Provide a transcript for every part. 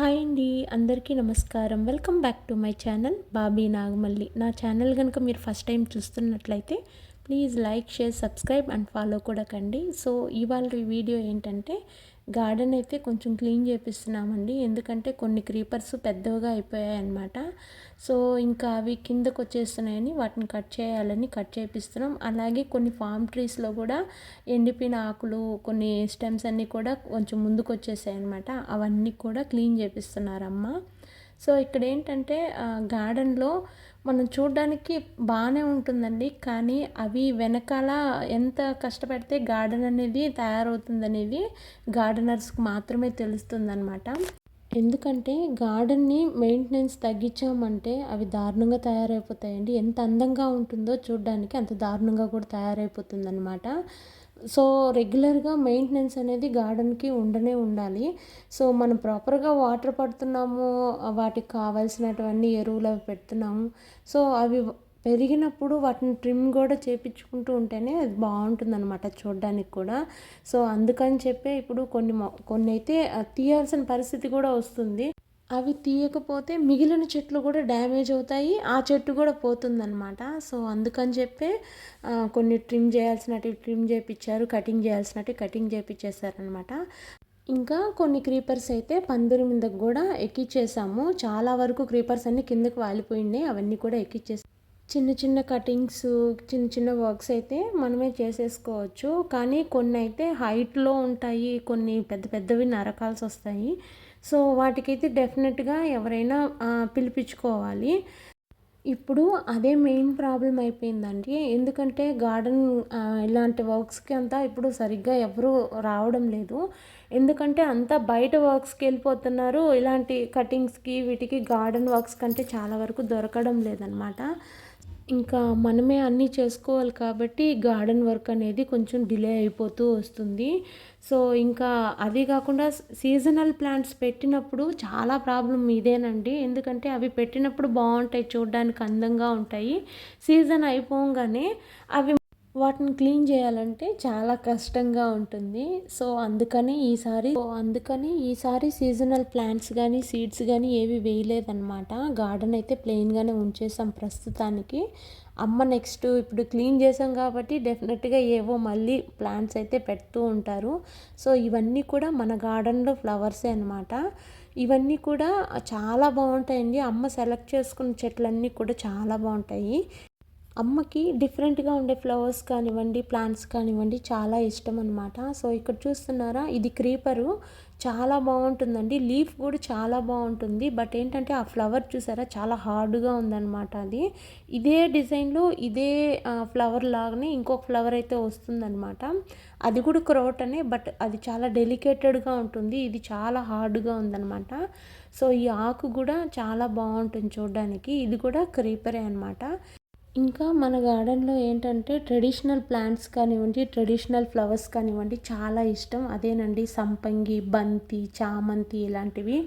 Hi అండి అందరికీ నమస్కారం. Welcome back to my channel Bobby Nagamalli. నా ఛానల్ కనుక మీరు ఫస్ట్ టైం చూస్తున్నట్లయితే please like share subscribe and follow కూడా కండి. సో ఇవాళ వీడియో ఏంటంటే గార్డెన్ అయితే కొంచెం క్లీన్ చేపిస్తున్నామండి. ఎందుకంటే కొన్ని క్రీపర్స్ పెద్దవిగా అయిపోయాయన్నమాట. సో ఇంకా అవి కిందకు వచ్చేస్తున్నాయని వాటిని కట్ చేయాలని కట్ చేపిస్తున్నాం. అలాగే కొన్ని ఫామ్ ట్రీస్లో కూడా ఎండిపోయిన ఆకులు కొన్ని స్టెమ్స్ అన్నీ కూడా కొంచెం ముందుకు వచ్చేసాయి అనమాట అవన్నీ కూడా క్లీన్ చేపిస్తున్నారమ్మ. సో ఇక్కడ ఏంటంటే గార్డెన్లో మనం చూడడానికి బాగానే ఉంటుందండి. కానీ అవి వెనకాల ఎంత కష్టపడితే గార్డెన్ అనేది తయారవుతుంది అనేది గార్డెనర్స్కి మాత్రమే తెలుస్తుంది అనమాట ఎందుకంటే గార్డెన్ని మెయింటెనెన్స్ తగ్గించామంటే అవి దారుణంగా తయారైపోతాయండి. ఎంత అందంగా ఉంటుందో చూడడానికి అంత దారుణంగా కూడా తయారైపోతుందన్నమాట. సో రెగ్యులర్గా మెయింటెనెన్స్ అనేది గార్డెన్కి ఉండనే ఉండాలి. సో మనం ప్రాపర్గా వాటర్ పడుతున్నాము వాటికి కావాల్సినటువన్నీ ఎరువులు అవి పెడుతున్నాము. సో అవి పెరిగినప్పుడు వాటిని ట్రిమ్ కూడా చేపించుకుంటూ ఉంటేనే అది బాగుంటుంది అనమాట చూడడానికి కూడా. సో అందుకని చెప్పే ఇప్పుడు కొన్ని కొన్ని అయితే తీయాల్సిన పరిస్థితి కూడా వస్తుంది. అవి తీయకపోతే మిగిలిన చెట్లు కూడా డ్యామేజ్ అవుతాయి ఆ చెట్టు కూడా పోతుందన్నమాట. సో అందుకని చెప్పే కొన్ని ట్రిమ్ చేయాల్సినవి ట్రిమ్ చేయించారు కటింగ్ చేయాల్సినట్టు కటింగ్ చేయించేసారనమాట ఇంకా కొన్ని క్రీపర్స్ అయితే పందిరి మీదకు కూడా ఎక్కిచ్చేసాము. చాలా వరకు క్రీపర్స్ అన్ని కిందకు వాలిపోయినాయి అవన్నీ కూడా ఎక్కిచ్చేసాము చిన్న చిన్న కటింగ్స్ చిన్న చిన్న వర్క్స్ అయితే మనమే చేసేసుకోవచ్చు. కానీ కొన్ని అయితే హైట్లో ఉంటాయి కొన్ని పెద్ద పెద్దవి నరకాల్సి వస్తాయి. సో వాటికైతే డెఫినెట్గా ఎవరైనా పిలిపించుకోవాలి. ఇప్పుడు అదే మెయిన్ ప్రాబ్లం అయిపోయిందండి. ఎందుకంటే గార్డెన్ ఇలాంటి వర్క్స్కి అంతా ఇప్పుడు సరిగ్గా ఎవరు రావడం లేదు. ఎందుకంటే అంతా బయట వర్క్స్కి వెళ్ళిపోతున్నారు. ఇలాంటి కటింగ్స్కి వీటికి గార్డెన్ వర్క్స్ కంటే చాలా వరకు దొరకడం లేదనమాట. ఇంకా మనమే అన్నీ చేసుకోవాలి కాబట్టి గార్డెన్ వర్క్ అనేది కొంచెం డిలే అయిపోతూ వస్తుంది. సో ఇంకా అది కాకుండా సీజనల్ ప్లాంట్స్ పెట్టినప్పుడు చాలా ప్రాబ్లం ఇదేనండి. ఎందుకంటే అవి పెట్టినప్పుడు బాగుంటాయి చూడడానికి అందంగా ఉంటాయి. సీజన్ అయిపోగానే అవి వాటిని క్లీన్ చేయాలంటే చాలా కష్టంగా ఉంటుంది. సో అందుకని ఈసారి సో అందుకని ఈసారి సీజనల్ ప్లాంట్స్ కానీ సీడ్స్ కానీ ఏవి వేయలేదన్నమాట. గార్డెన్ అయితే ప్లెయిన్గానే ఉంచేసాం ప్రస్తుతానికి. అమ్మ నెక్స్ట్ ఇప్పుడు క్లీన్ చేసాం కాబట్టి డెఫినెట్గా ఏవో మళ్ళీ ప్లాంట్స్ అయితే పెడుతూ ఉంటారు. సో ఇవన్నీ కూడా మన గార్డెన్లో ఫ్లవర్సే అనమాట ఇవన్నీ కూడా చాలా బాగుంటాయండి. అమ్మ సెలెక్ట్ చేసుకున్న చెట్లన్నీ కూడా చాలా బాగుంటాయి. అమ్మకి డిఫరెంట్గా ఉండే ఫ్లవర్స్ కానివ్వండి ప్లాంట్స్ కానివ్వండి చాలా ఇష్టం అనమాట సో ఇక్కడ చూస్తున్నారా? ఇది క్రీపరు. చాలా బాగుంటుందండి. లీఫ్ కూడా చాలా బాగుంటుంది. బట్ ఏంటంటే ఆ ఫ్లవర్ చూసారా? చాలా హార్డ్గా ఉందన్నమాట అది. ఇదే డిజైన్లో ఇదే ఫ్లవర్ లాగానే ఇంకొక ఫ్లవర్ అయితే వస్తుందన్నమాట. అది కూడా క్రోట్ అనే బట్ అది చాలా డెలికేటెడ్గా ఉంటుంది. ఇది చాలా హార్డ్గా ఉందన్నమాట. సో ఈ ఆకు కూడా చాలా బాగుంటుంది చూడడానికి. ఇది కూడా క్రీపరే అనమాట ఇంకా మన గార్డెన్లో ఏంటంటే ట్రెడిషనల్ ప్లాంట్స్ కానివ్వండి ట్రెడిషనల్ ఫ్లవర్స్ కానివ్వండి చాలా ఇష్టం. అదేనండి సంపంగి బంతి చామంతి ఇలాంటివి.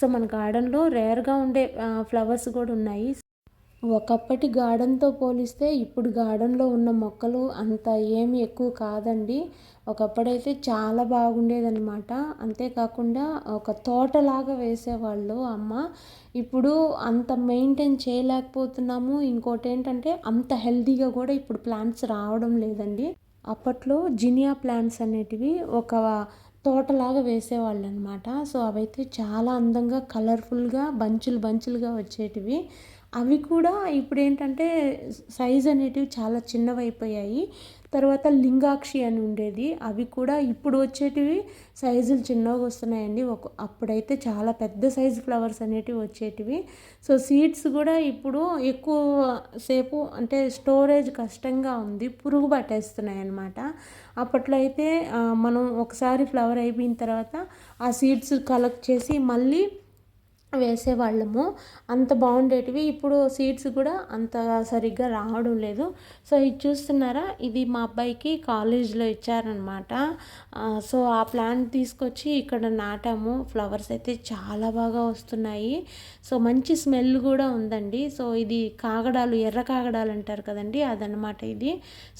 సో మన గార్డెన్లో రేర్గా ఉండే ఫ్లవర్స్ కూడా ఉన్నాయి. ఒకప్పటి గార్డెన్తో పోలిస్తే ఇప్పుడు గార్డెన్లో ఉన్న మొక్కలు అంత ఏమి ఎక్కువ కాదండి. ఒకప్పుడైతే చాలా బాగుండేదనమాట అంతేకాకుండా ఒక తోటలాగా వేసేవాళ్ళు అమ్మ. ఇప్పుడు అంత మెయింటైన్ చేయలేకపోతున్నాము. ఇంకోటి ఏంటంటే అంత హెల్తీగా కూడా ఇప్పుడు ప్లాంట్స్ రావడం లేదండి. అప్పట్లో జినియా ప్లాంట్స్ అనేటివి ఒక తోటలాగా వేసేవాళ్ళు అనమాట సో అవైతే చాలా అందంగా కలర్ఫుల్గా బంచులు బంచులుగా వచ్చేటివి. అవి కూడా ఇప్పుడు ఏంటంటే సైజ్ అనేటివి చాలా చిన్నవైపోయాయి. తర్వాత లింగాక్షి అని ఉండేది. అవి కూడా ఇప్పుడు వచ్చేటివి సైజులు చిన్నగా వస్తున్నాయండి. ఒక అప్పుడైతే చాలా పెద్ద సైజు ఫ్లవర్స్ అనేటివి వచ్చేటివి. సో సీడ్స్ కూడా ఇప్పుడు ఎక్కువ సేపు అంటే స్టోరేజ్ కష్టంగా ఉంది. పురుగు పట్టేస్తున్నాయి అన్నమాట అప్పట్లో అయితే మనం ఒకసారి ఫ్లవర్ అయిపోయిన తర్వాత ఆ సీడ్స్ కలెక్ట్ చేసి మళ్ళీ వేసేవాళ్ళము. అంత బాగుండేటివి. ఇప్పుడు సీడ్స్ కూడా అంత సరిగ్గా రావడం లేదు. సో ఇది చూస్తున్నారా? ఇది మా అబ్బాయికి కాలేజ్లో ఇచ్చారనమాట సో ఆ ప్లాంట్ తీసుకొచ్చి ఇక్కడ నాటాము. ఫ్లవర్స్ అయితే చాలా బాగా వస్తున్నాయి. సో మంచి స్మెల్ కూడా ఉందండి. సో ఇది కాగడాలు ఎర్ర కాగడాలు అంటారు కదండి అదనమాట ఇది.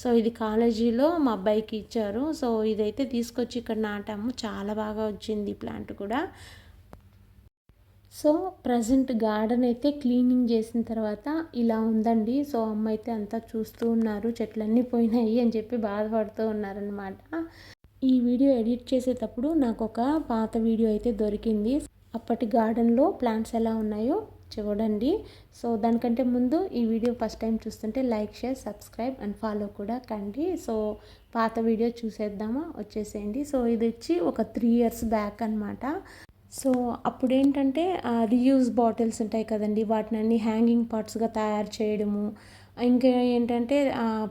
సో ఇది కాలేజీలో మా అబ్బాయికి ఇచ్చారు. సో ఇదైతే తీసుకొచ్చి ఇక్కడ నాటాము. చాలా బాగా వచ్చింది ప్లాంట్ కూడా. సో ప్రజెంట్ గార్డెన్ అయితే క్లీనింగ్ చేసిన తర్వాత ఇలా ఉందండి. సో అమ్మ అయితే అంతా చూస్తూ ఉన్నారు చెట్లన్నీ పోయినాయి అని చెప్పి బాధపడుతూ ఉన్నారనమాట ఈ వీడియో ఎడిట్ చేసేటప్పుడు నాకు ఒక పాత వీడియో అయితే దొరికింది. అప్పటి గార్డెన్లో ప్లాంట్స్ ఎలా ఉన్నాయో చూడండి. సో దానికంటే ముందు ఈ వీడియో ఫస్ట్ టైం చూస్తుంటే like share subscribe and follow కూడా కండి. సో పాత వీడియో చూసేద్దామా? వచ్చేసేయండి. సో ఇది వచ్చి ఒక త్రీ ఇయర్స్ బ్యాక్ అనమాట సో అప్పుడు ఏంటంటే రీయూజ్ బాటిల్స్ ఉంటాయి కదండి వాటిని అన్ని హ్యాంగింగ్ పార్ట్స్గా తయారు చేయడము ఇంకా ఏంటంటే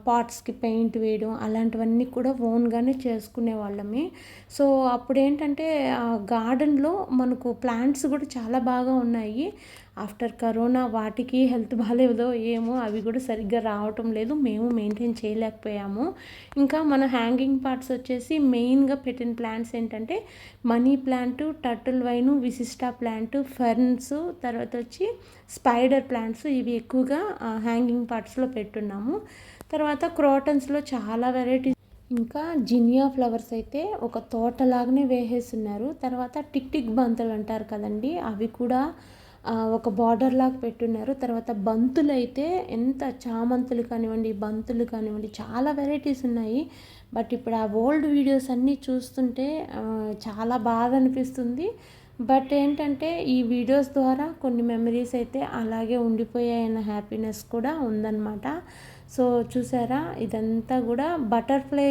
పార్ట్స్కి పెయింట్ వేయడం అలాంటివన్నీ కూడా ఓన్గానే చేసుకునే వాళ్ళమే. సో అప్పుడు ఏంటంటే గార్డెన్లో మనకు ప్లాంట్స్ కూడా చాలా బాగా ఉన్నాయి. ఆఫ్టర్ కరోనా వాటికి హెల్త్ బాగాలేదో ఏమో అవి కూడా సరిగ్గా రావటం లేదు. మేము మెయింటైన్ చేయలేకపోయాము. ఇంకా మన హ్యాంగింగ్ పార్ట్స్ వచ్చేసి మెయిన్గా పెట్టిన ప్లాంట్స్ ఏంటంటే మనీ ప్లాంట్ టర్టిల్ వైను విశిష్ట ప్లాంట్ ఫెర్న్స్ తర్వాత వచ్చి స్పైడర్ ప్లాంట్స్ ఇవి ఎక్కువగా హ్యాంగింగ్ పార్ట్స్లో పెట్టున్నాము. తర్వాత క్రోటన్స్లో చాలా వెరైటీస్. ఇంకా జినియా ఫ్లవర్స్ అయితే ఒక తోటలాగానే వేసేస్తున్నారు. తర్వాత టిక్ టిక్ బంతులు అంటారు కదండి అవి కూడా ఒక బార్డర్ లాగా పెట్టున్నారు. తర్వాత బంతులు అయితే ఎంత చామంతులు కానివ్వండి బంతులు కానివ్వండి చాలా వెరైటీస్ ఉన్నాయి. బట్ ఇప్పుడు ఆ ఓల్డ్ వీడియోస్ అన్నీ చూస్తుంటే చాలా బాధ అనిపిస్తుంది. బట్ ఏంటంటే ఈ వీడియోస్ ద్వారా కొన్ని మెమరీస్ అయితే అలాగే ఉండిపోయాయన్న హ్యాపీనెస్ కూడా ఉందన్నమాట. సో చూసారా? ఇదంతా కూడా బటర్ఫ్లై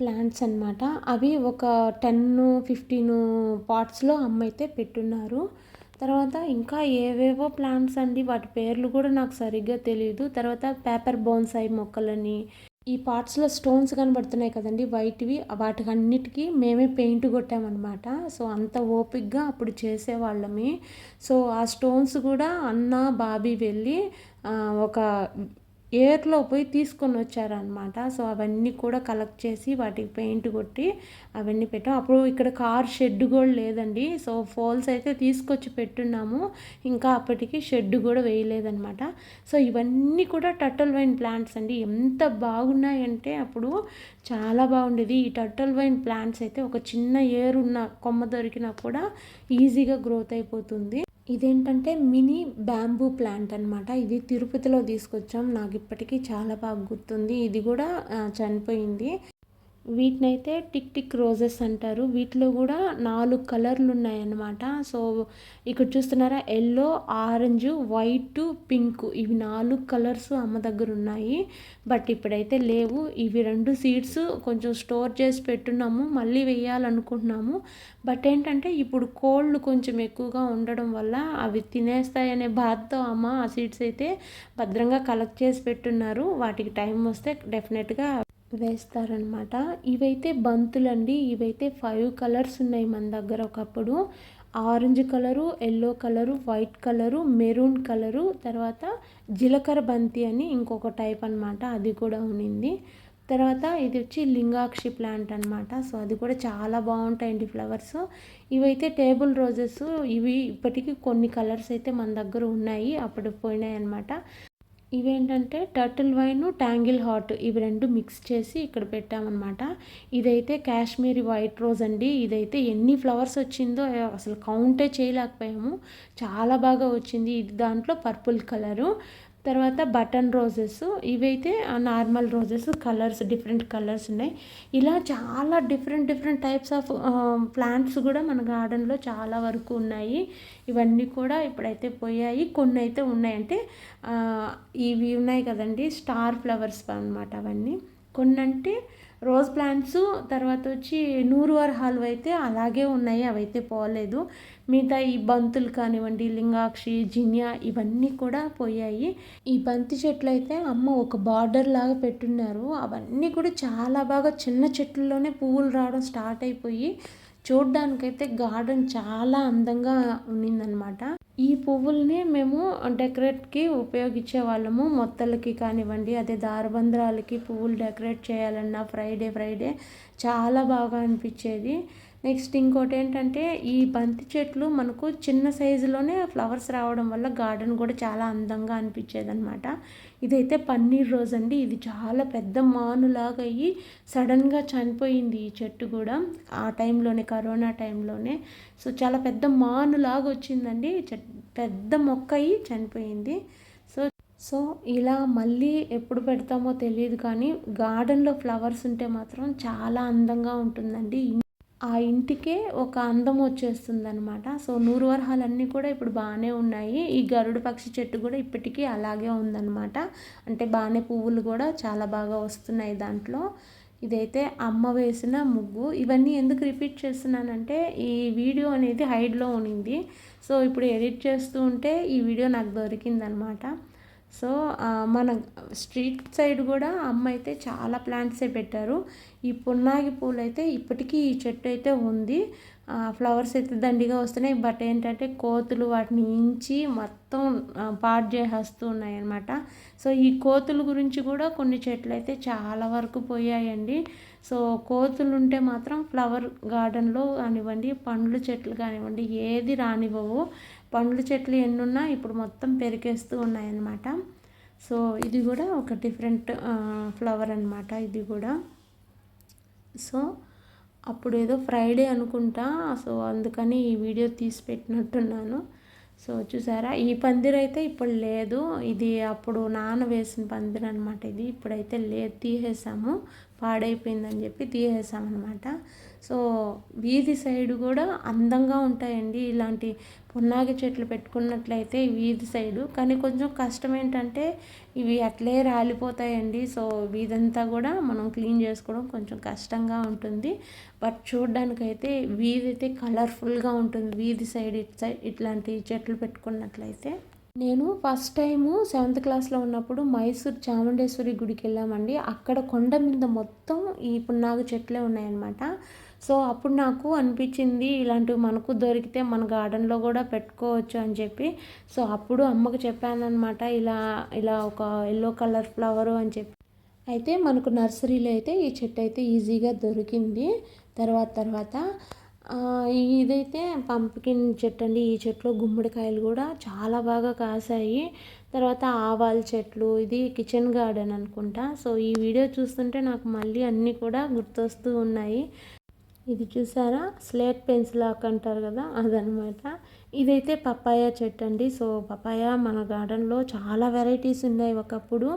ప్లాంట్స్ అనమాట అవి ఒక టెన్ ఫిఫ్టీన్ పాట్స్లో అమ్మైతే పెట్టున్నారు. తర్వాత ఇంకా ఏవేవో ప్లాంట్స్ అండి వాటి పేర్లు కూడా నాకు సరిగ్గా తెలియదు తర్వాత పేపర్ బోన్సాయి మొక్కలని ఈ పార్ట్స్లో స్టోన్స్ కనబడుతున్నాయి కదండి వైట్వి వాటికి అన్నిటికీ మేమే పెయింట్ కొట్టామన్నమాట. సో అంత ఓపిక్గా అప్పుడు చేసేవాళ్ళమే. సో ఆ స్టోన్స్ కూడా అన్న బాబీ వెళ్ళి ఒక ఏర్లో పోయి తీసుకొని వచ్చారనమాట సో అవన్నీ కూడా కలెక్ట్ చేసి వాటికి పెయింట్ కొట్టి అవన్నీ పెట్టాం. అప్పుడు ఇక్కడ కార్ షెడ్ కూడా లేదండి. సో ఫోల్స్ అయితే తీసుకొచ్చి పెట్టున్నాము. ఇంకా అప్పటికి షెడ్ కూడా వేయలేదనమాట సో ఇవన్నీ కూడా టర్టల్ వైన్ ప్లాంట్స్ అండి. ఎంత బాగున్నాయంటే అప్పుడు చాలా బాగుండేది. ఈ టర్టల్ వైన్ ప్లాంట్స్ అయితే ఒక చిన్న ఏరున్న కొమ్మ దొరికినా కూడా ఈజీగా గ్రోత్ అయిపోతుంది. ఇదేంటంటే మినీ బ్యాంబూ ప్లాంట్ అనమాట ఇది తిరుపతిలో తీసుకొచ్చాం. నాకు ఇప్పటికీ చాలా బాగా గుర్తుంది. ఇది కూడా చనిపోయింది. వీటినైతే టిక్ టిక్ రోజెస్ అంటారు. వీటిలో కూడా నాలుగు కలర్లు ఉన్నాయన్నమాట. సో ఇక్కడ చూస్తున్నారా? ఎల్లో ఆరెంజ్ వైట్ పింక్ ఇవి నాలుగు కలర్స్ అమ్మ దగ్గర ఉన్నాయి. బట్ ఇప్పుడైతే లేవు. ఇవి రెండు సీడ్స్ కొంచెం స్టోర్ చేసి పెట్టున్నాము. మళ్ళీ వేయాలనుకుంటున్నాము. బట్ ఏంటంటే ఇప్పుడు కోల్డ్ కొంచెం ఎక్కువగా ఉండడం వల్ల అవి తినేస్తాయనే బాధతో అమ్మ ఆ సీడ్స్ అయితే భద్రంగా కలెక్ట్ చేసి పెట్టున్నారు. వాటికి టైం వస్తే డెఫినెట్గా వేస్తారనమాట ఇవైతే బంతులండి. ఇవైతే ఫైవ్ కలర్స్ ఉన్నాయి మన దగ్గర ఒకప్పుడు. Orange colour yellow colour white colour maroon colour తర్వాత జీలకర్ర బంతి అని ఇంకొక టైప్ అనమాట అది కూడా ఉన్నింది. తర్వాత ఇది వచ్చి లింగాక్షి ప్లాంట్ అనమాట సో అది కూడా చాలా బాగుంటాయండి ఫ్లవర్స్ ఇవైతే టేబుల్ రోజెస్ ఇవి ఇప్పటికీ కొన్ని కలర్స్ అయితే మన దగ్గర ఉన్నాయి. అప్పుడు పోయినాయి అనమాట ఇవేంటంటే టర్టిల్ వైన్ ట్యాంగిల్ హాట్ ఇవి రెండు మిక్స్ చేసి ఇక్కడ పెట్టామన్నమాట. ఇదైతే కాశ్మీరీ వైట్ రోజ్ అండి. ఇదైతే ఎన్ని ఫ్లవర్స్ వచ్చిందో అసలు కౌంటే చేయలేకపోయాము. చాలా బాగా వచ్చింది. ఇది దాంట్లో పర్పుల్ కలరు తర్వాత బటన్ రోజెస్ ఇవైతే normal roses colours different colours ఉన్నాయి. ఇలా చాలా different different types of plants కూడా మన గార్డెన్లో చాలా వరకు ఉన్నాయి. ఇవన్నీ కూడా ఇప్పుడైతే పోయాయి. కొన్ని అయితే ఉన్నాయంటే ఇవి ఉన్నాయి కదండి స్టార్ ఫ్లవర్స్ అనమాట అవన్నీ. కొన్ని అంటే రోజ్ ప్లాంట్స్ తర్వాత వచ్చి నూరువార్ హాల్వ్ అయితే అలాగే ఉన్నాయి అవైతే పోలేదు. మిగతా ఈ బంతులు కానివ్వండి లింగాక్షి జినియా ఇవన్నీ కూడా పోయాయి. ఈ బంతి చెట్లు అయితే అమ్మ ఒక బార్డర్ లాగా పెట్టున్నారు. అవన్నీ కూడా చాలా బాగా చిన్న చెట్లలోనే పువ్వులు రావడం స్టార్ట్ అయిపోయి చూడ్డానికైతే గార్డెన్ చాలా అందంగా ఉన్నిందనమాట. ఈ పువ్వుల్ని మేము డెకరేట్కి ఉపయోగించే వాళ్ళము. మొత్తలకి కానివ్వండి అదే దారబంధ్రాలకి పువ్వులు డెకరేట్ చేయాలన్నా ఫ్రైడే ఫ్రైడే చాలా బాగా అనిపించేది. నెక్స్ట్ ఇంకోటి ఏంటంటే ఈ బంతి చెట్లు మనకు చిన్న సైజులోనే ఫ్లవర్స్ రావడం వల్ల గార్డెన్ కూడా చాలా అందంగా అనిపించేది అనమాట ఇదైతే పన్నీర్ రోజ్ అండి ఇది చాలా పెద్ద మానులాగా అయ్యి సడన్గా చనిపోయింది ఈ చెట్టు కూడా ఆ టైంలోనే కరోనా టైంలోనే. సో చాలా పెద్ద మానులాగా వచ్చిందండి పెద్ద మొక్క అయ్యి చనిపోయింది. సో సో ఇలా మళ్ళీ ఎప్పుడు పెడతామో తెలియదు కానీ గార్డెన్లో ఫ్లవర్స్ ఉంటే మాత్రం చాలా అందంగా ఉంటుందండి. ఆ ఇంటికే ఒక అందం వచ్చేస్తుంది అనమాట సో నూరు వరహాలన్నీ కూడా ఇప్పుడు బాగానే ఉన్నాయి. ఈ గరుడు పక్షి చెట్టు కూడా ఇప్పటికీ అలాగే ఉందన్నమాట. అంటే బాగానే పువ్వులు కూడా చాలా బాగా వస్తున్నాయి దాంట్లో. ఇదైతే అమ్మ వేసిన ముగ్గు. ఇవన్నీ ఎందుకు రిపీట్ చేస్తున్నానంటే ఈ వీడియో అనేది హైడ్లో ఉనింది సో ఇప్పుడు ఎడిట్ చేస్తూ ఉంటే ఈ వీడియో నాకు దొరికిందనమాట సో మన స్ట్రీట్ సైడ్ కూడా అమ్మ అయితే చాలా ప్లాంట్సే పెట్టారు. ఈ పున్నాగి పూలు అయితే ఇప్పటికీ ఈ చెట్టు అయితే ఉంది ఫ్లవర్స్ అయితే దండిగా వస్తున్నాయి. బట్ ఏంటంటే కోతులు వాటిని ఇంచి మొత్తం పాడు చేసేస్తూ ఉన్నాయన్నమాట. సో ఈ కోతుల గురించి కూడా కొన్ని చెట్లు అయితే చాలా వరకు పోయాయండి. సో కోతులు ఉంటే మాత్రం ఫ్లవర్ గార్డెన్లో కానివ్వండి పండ్ల చెట్లు కానివ్వండి ఏది రానివ్వవు. పండ్ల చెట్లు ఎన్నున్నా ఇప్పుడు మొత్తం పెరికేస్తూ ఉన్నాయన్నమాట. సో ఇది కూడా ఒక డిఫరెంట్ ఫ్లవర్ అనమాట ఇది కూడా. సో అప్పుడు ఏదో ఫ్రైడే అనుకుంటా. సో అందుకని ఈ వీడియో తీసి పెట్టినట్టున్నాను. సో చూసారా? ఈ పందిర్ అయితే ఇప్పుడు లేదు. ఇది అప్పుడు నాన్న వేసిన పందిర్ అనమాట ఇది. ఇప్పుడైతే లేదు తీసేసాము. పాడైపోయిందని చెప్పి తీసేసామన్నమాట. సో వీధి సైడ్ కూడా అందంగా ఉంటాయండి ఇలాంటి పున్నాగి చెట్లు పెట్టుకున్నట్లయితే వీధి సైడు. కానీ కొంచెం కష్టం ఏంటంటే ఇవి అట్లే రాలిపోతాయండి. సో వీధంతా కూడా మనం క్లీన్ చేసుకోవడం కొంచెం కష్టంగా ఉంటుంది. బట్ చూడడానికైతే వీధి అయితే కలర్ఫుల్గా ఉంటుంది. వీధి సైడ్ ఇట్ సైడ్ ఇట్లాంటి చెట్లు పెట్టుకున్నట్లయితే. నేను ఫస్ట్ టైము సెవెంత్ క్లాస్లో ఉన్నప్పుడు మైసూర్ చాముండేశ్వరి గుడికి వెళ్ళామండి. అక్కడ కొండ మీద మొత్తం ఈ పున్నాగు చెట్లే ఉన్నాయన్నమాట. సో అప్పుడు నాకు అనిపించింది ఇలాంటివి మనకు దొరికితే మన గార్డెన్లో కూడా పెట్టుకోవచ్చు అని చెప్పి. సో అప్పుడు అమ్మకు చెప్పానమాట ఇలా ఇలా ఒక ఎల్లో కలర్ ఫ్లవరు అని చెప్పి. అయితే మనకు నర్సరీలో అయితే ఈ చెట్టు అయితే ఈజీగా దొరికింది. తర్వాత తర్వాత ఇదైతే పంప్కిన్ చెట్టు అండి ఈ చెట్లు గుమ్మడికాయలు కూడా చాలా బాగా కాసాయి. తర్వాత ఆవాల చెట్లు ఇది కిచెన్ గార్డెన్ అనుకుంటా. సో ఈ వీడియో చూస్తుంటే నాకు మళ్ళీ అన్నీ కూడా గుర్తొస్తూ ఉన్నాయి. ఇది చూసారా? స్లేట్ పెన్సిల్ ఆక్ అంటారు కదా అదనమాట. ఇదైతే పపాయ చెట్టు అండి సో పపాయ మన గార్డెన్లో చాలా వెరైటీస్ ఉన్నాయి ఒకప్పుడు.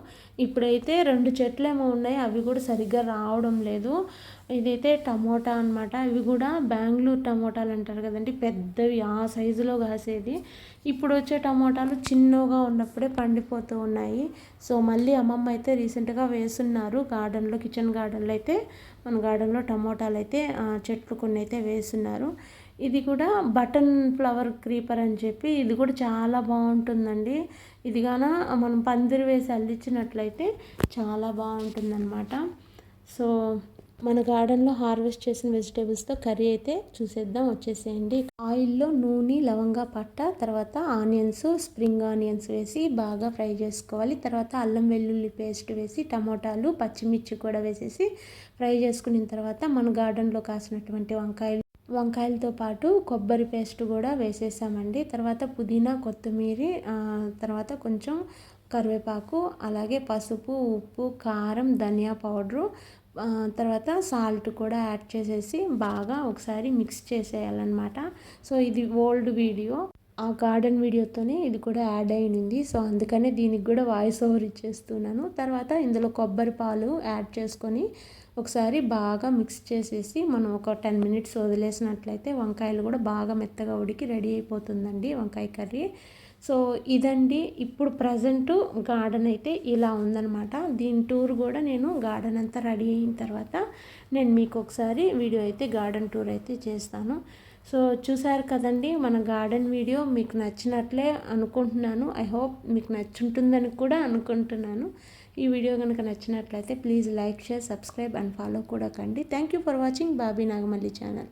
ఇప్పుడైతే రెండు చెట్లు ఏమో ఉన్నాయి. అవి కూడా సరిగ్గా రావడం లేదు. ఇదైతే టమోటా అనమాట ఇవి కూడా బెంగళూరు టమోటాలు అంటారు కదండి. పెద్దవి ఆ సైజులో కాసేది. ఇప్పుడు వచ్చే టమోటాలు చిన్నగా ఉన్నప్పుడే పండిపోతూ ఉన్నాయి. సో మళ్ళీ అమ్మమ్మ అయితే రీసెంట్గా వేస్తున్నారు. గార్డెన్లో కిచెన్ గార్డెన్లో అయితే మన గార్డెన్లో టమోటాలు అయితే చెట్లు కొన్ని అయితే వేస్తున్నారు. ఇది కూడా బటన్ ఫ్లవర్ క్రీపర్ అని చెప్పి ఇది కూడా చాలా బాగుంటుందండి. ఇదిగాన మనం పందిరి వేసి అల్లించినట్లయితే చాలా బాగుంటుందన్నమాట. సో మన గార్డెన్లో హార్వెస్ట్ చేసిన వెజిటేబుల్స్తో కర్రీ అయితే చూసేద్దాం వచ్చేసేయండి. ఆయిల్లో నూనె లవంగా పట్ట తర్వాత ఆనియన్స్ స్ప్రింగ్ ఆనియన్స్ వేసి బాగా ఫ్రై చేసుకోవాలి. తర్వాత అల్లం వెల్లుల్లి పేస్ట్ వేసి టమోటాలు పచ్చిమిర్చి కూడా వేసేసి ఫ్రై చేసుకున్న తర్వాత మన గార్డెన్లో కాసినటువంటి వంకాయలు వంకాయలతో పాటు కొబ్బరి పేస్ట్ కూడా వేసేసామండి. తర్వాత పుదీనా కొత్తిమీర తర్వాత కొంచెం కరివేపాకు అలాగే పసుపు ఉప్పు కారం ధనియా పౌడరు తర్వాత సాల్ట్ కూడా యాడ్ చేసేసి బాగా ఒకసారి మిక్స్ చేసేయాలన్నమాట. సో ఇది ఓల్డ్ వీడియో. ఆ గార్డెన్ వీడియోతోనే ఇది కూడా యాడ్ అయింది సో అందుకనే దీనికి కూడా వాయిస్ ఓవర్ ఇచ్చేస్తున్నాను. తర్వాత ఇందులో కొబ్బరి పాలు యాడ్ చేసుకొని ఒకసారి బాగా మిక్స్ చేసేసి మనం ఒక టెన్ మినిట్స్ వదిలేసినట్లయితే వంకాయలు కూడా బాగా మెత్తగా ఉడికి రెడీ అయిపోతుందండి వంకాయ కర్రీ. సో ఇదండి. ఇప్పుడు ప్రజెంటు గార్డెన్ అయితే ఇలా ఉందనమాట దీని టూర్ కూడా నేను గార్డెన్ అంతా రెడీ అయిన తర్వాత నేను మీకు ఒకసారి వీడియో అయితే గార్డెన్ టూర్ అయితే చేస్తాను. సో చూసారు కదండి మన గార్డెన్ వీడియో మీకు నచ్చినట్లే అనుకుంటున్నాను. ఐ హోప్ మీకు నచ్చుంటుందని కూడా అనుకుంటున్నాను. ఈ వీడియో కనుక నచ్చినట్లయితే please like share subscribe and follow కూడా కండి. Thank you for watching Bobby Nagamalli channel.